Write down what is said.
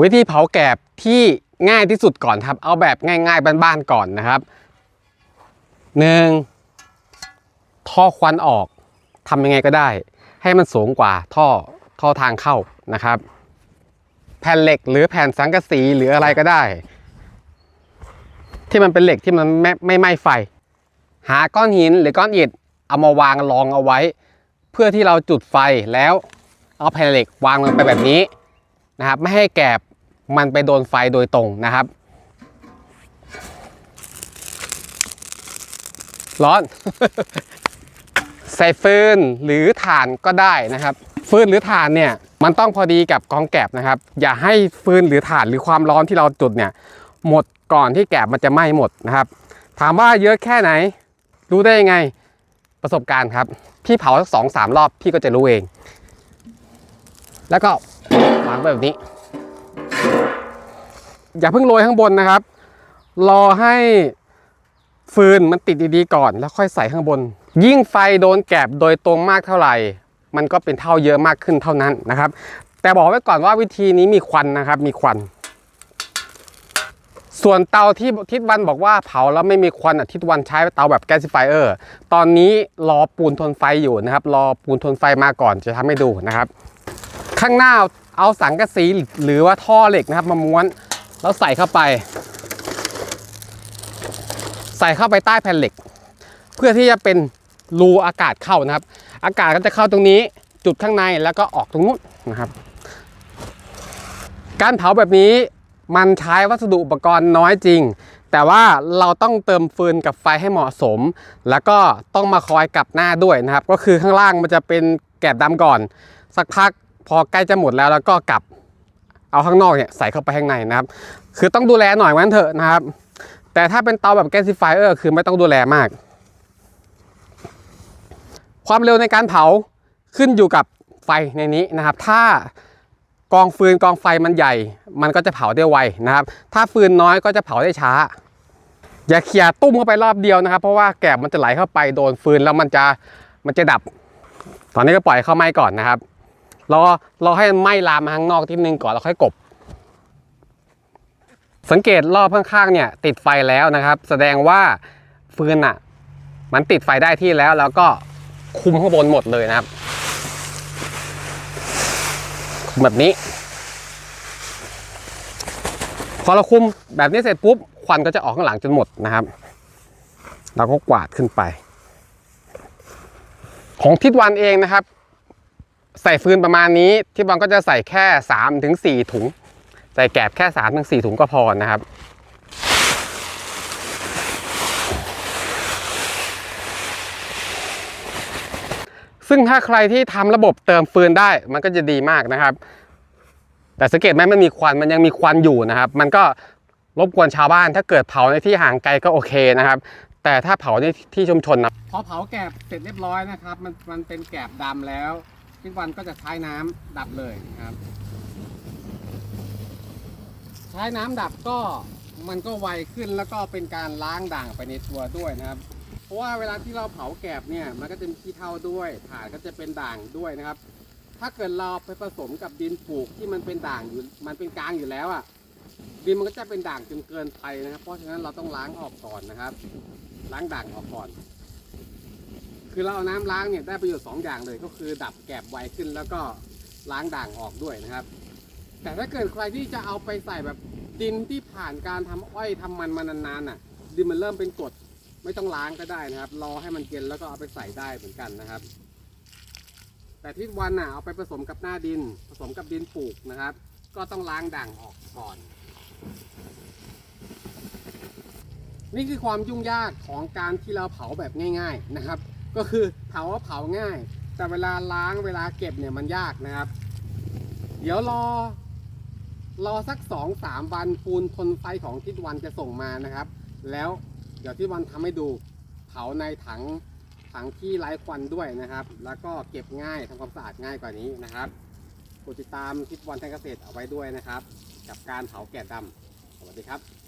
วิธีเผาแกบที่ง่ายที่สุดก่อนครับ เอาแบบง่ายๆบ้านๆก่อนนะครับหนึ่งท่อควันออกทำยังไงก็ได้ ให้มันสูงกว่าท่อท่อทางเข้านะครับ แผ่นเหล็กหรือแผ่นสังกะสีหรืออะไรก็ได้ ที่มันเป็นเหล็กที่มันไม่ไม่ไหม้ไฟ หาก้อนหินหรือก้อนอิฐเอามาวางรองเอาไว้ เพื่อที่เราจุดไฟแล้วเอาแผ่นเหล็กวางลงไปแบบนี้ นะครับ ไม่ให้แกบมันไปโดนไฟโดยตรงนะครับ ร้อน ใส่ฟืนหรือถ่านก็ได้นะครับฟืนหรือถ่านเนี่ยมันต้องพอดีกับกองแกบนะครับ อย่าให้ฟืนหรือถ่านหรือความร้อนที่เราจุดเนี่ย หมดก่อนที่แกบมันจะไหม้หมดนะครับ ถามว่าเยอะแค่ไหน รู้ได้ยังไงประสบการณ์ครับ พี่เผาสักสองสามรอบพี่ก็จะรู้เอง แล้วก็ วางแบบนี้ อย่าเพิ่งโรยข้างบนนะครับ รอให้ฟืนมันติดดีๆก่อน แล้วค่อยใส่ข้างบน ยิ่งไฟโดนแกบโดยตรงมากเท่าไหร่ มันก็เป็นเท่าเยอะมากขึ้นเท่านั้นนะครับ แต่บอกไว้ก่อนว่าวิธีนี้มีควันนะครับ มีควัน ส่วนเตาที่ทิศวันบอกว่าเผาแล้วไม่มีควันอะทิศวันใช้เตาแบบแก๊สไฟเออร์ ตอนนี้รอปูนทนไฟอยู่นะครับ รอปูนทนไฟมาก่อนจะทำให้ดูนะครับ ข้างหน้า เอาสังกะสีหรือว่าท่อเหล็กนะครับ มาม้วนแล้วใส่เข้าไป ใส่เข้าไปใต้แผ่นเหล็ก เพื่อที่จะเป็นรูอากาศเข้านะครับ อากาศก็จะเข้าตรงนี้จุดข้างในแล้วก็ออกตรงนู้นนะครับ การเผาแบบนี้มันใช้วัสดุอุปกรณ์น้อยจริง แต่ว่าเราต้องเติมฟืนกับไฟให้เหมาะสม แล้วก็ต้องมาคอยกลับหน้าด้วยนะครับ ก็คือข้างล่างมันจะเป็นแกบดำก่อน สักพัก พอใกล้จะหมดแล้วแล้วก็กลับเอาข้างนอกเนี่ยใส่เข้าไปข้างในนะครับ คือต้องดูแลหน่อยวันเถอะนะครับ แต่ถ้าเป็นเตาแบบแก๊สไฟเออร์คือไม่ต้องดูแลมาก ความเร็วในการเผาขึ้นอยู่กับไฟในนี้นะครับ ถ้ากองฟืนกองไฟมันใหญ่ มันก็จะเผาได้ไวนะครับ ถ้าฟืนน้อยก็จะเผาได้ช้า อย่าเขี่ยตุ้มเข้าไปรอบเดียวนะครับ เพราะว่าแกบมันจะไหลเข้าไปโดนฟืนแล้วมันจะมันจะดับ ตอนนี้ก็ปล่อยเข้าไหม้ก่อนนะครับ รอรอให้มันไหม้ลามมาข้างนอกทีนึงก่อนแล้วค่อยกบ สังเกตรอบข้างๆเนี่ย ติดไฟแล้วนะครับ แสดงว่าฟืนอะ มันติดไฟได้ที่แล้ว แล้วก็คุมข้างบนหมดเลยนะครับคุมแบบนี้ พอเราคุมแบบนี้เสร็จปุ๊บควันก็จะออกข้างหลังจนหมดนะครับเราก็กวาดขึ้นไป ของทิศวันเองนะครับ ใส่ฟืนประมาณนี้ทิศวันก็จะใส่แค่3ถึง4ถุง ใส่แกบแค่3ถึง4ถุงก็พอนะครับ ซึ่งถ้าใครที่ทำระบบเติมฟืนได้มันก็จะดีมากนะครับ แต่สังเกตไหมมันมีควันมันยังมีควันอยู่นะครับ มันก็รบกวนชาวบ้านถ้าเกิดเผาในที่ห่างไกลก็โอเคนะครับ แต่ถ้าเผาในที่ชุมชนนะพอเผาแกบเสร็จเรียบร้อยนะครับ มันมันเป็นแกบดำแล้ว ทิศวันก็จะใช้น้ำดับเลยนะครับ ใช้น้ำดับก็มันก็ไวขึ้นแล้วก็เป็นการล้างด่างไปในตัวด้วยนะครับ เพราะว่าเวลาที่เราเผาแกบเนี่ยมันก็จะมีขี้เถ้าด้วยถ่านก็จะเป็นด่างด้วยนะครับ ถ้าเกิดเราไปผสมกับดินปลูกที่มันเป็นด่างอยู่มันเป็นกลางอยู่แล้วอะ่ะดินมันก็จะเป็นด่างจนเกินไปนะครับ เพราะฉะนั้นเราต้องล้างออกก่อนนะครับ ล้างด่างออกก่อน คือเราเอาน้ำล้างเนี่ยได้ประโยชน์สองอย่างเลย ก็คือดับแกลบไวขึ้นแล้วก็ล้างด่างออกด้วยนะครับ แต่ถ้าเกิดใครที่จะเอาไปใส่แบบดินที่ผ่านการทำอ้อยทำมันมานานๆน่ะ ดินมันเริ่มเป็นกรดไม่ต้องล้างก็ได้นะครับ รอให้มันเย็นแล้วก็เอาไปใส่ได้เหมือนกันนะครับ แต่ที่วันน่ะเอาไปผสมกับหน้าดิน ผสมกับดินปลูกนะครับ ก็ต้องล้างด่างออกก่อน นี่คือความยุ่งยากของการที่เราเผาแบบง่าย ๆนะครับ ก็คือเผาว่าเผาง่าย แต่เวลาล้างเวลาเก็บเนี่ยมันยากนะครับ เดี๋ยวรอ รอสักสองสามวันปูนทนไฟของทิศวันจะส่งมานะครับ แล้วเดี๋ยวทิศวันทำให้ดูเผาในถังถังที่ไร้ควันด้วยนะครับ แล้วก็เก็บง่ายทำความสะอาดง่ายกว่านี้นะครับกดติดตามทิศวันทงเกษตรเอาไว้ด้วยนะครับ กับการเผาแกะดำสวัสดีครับ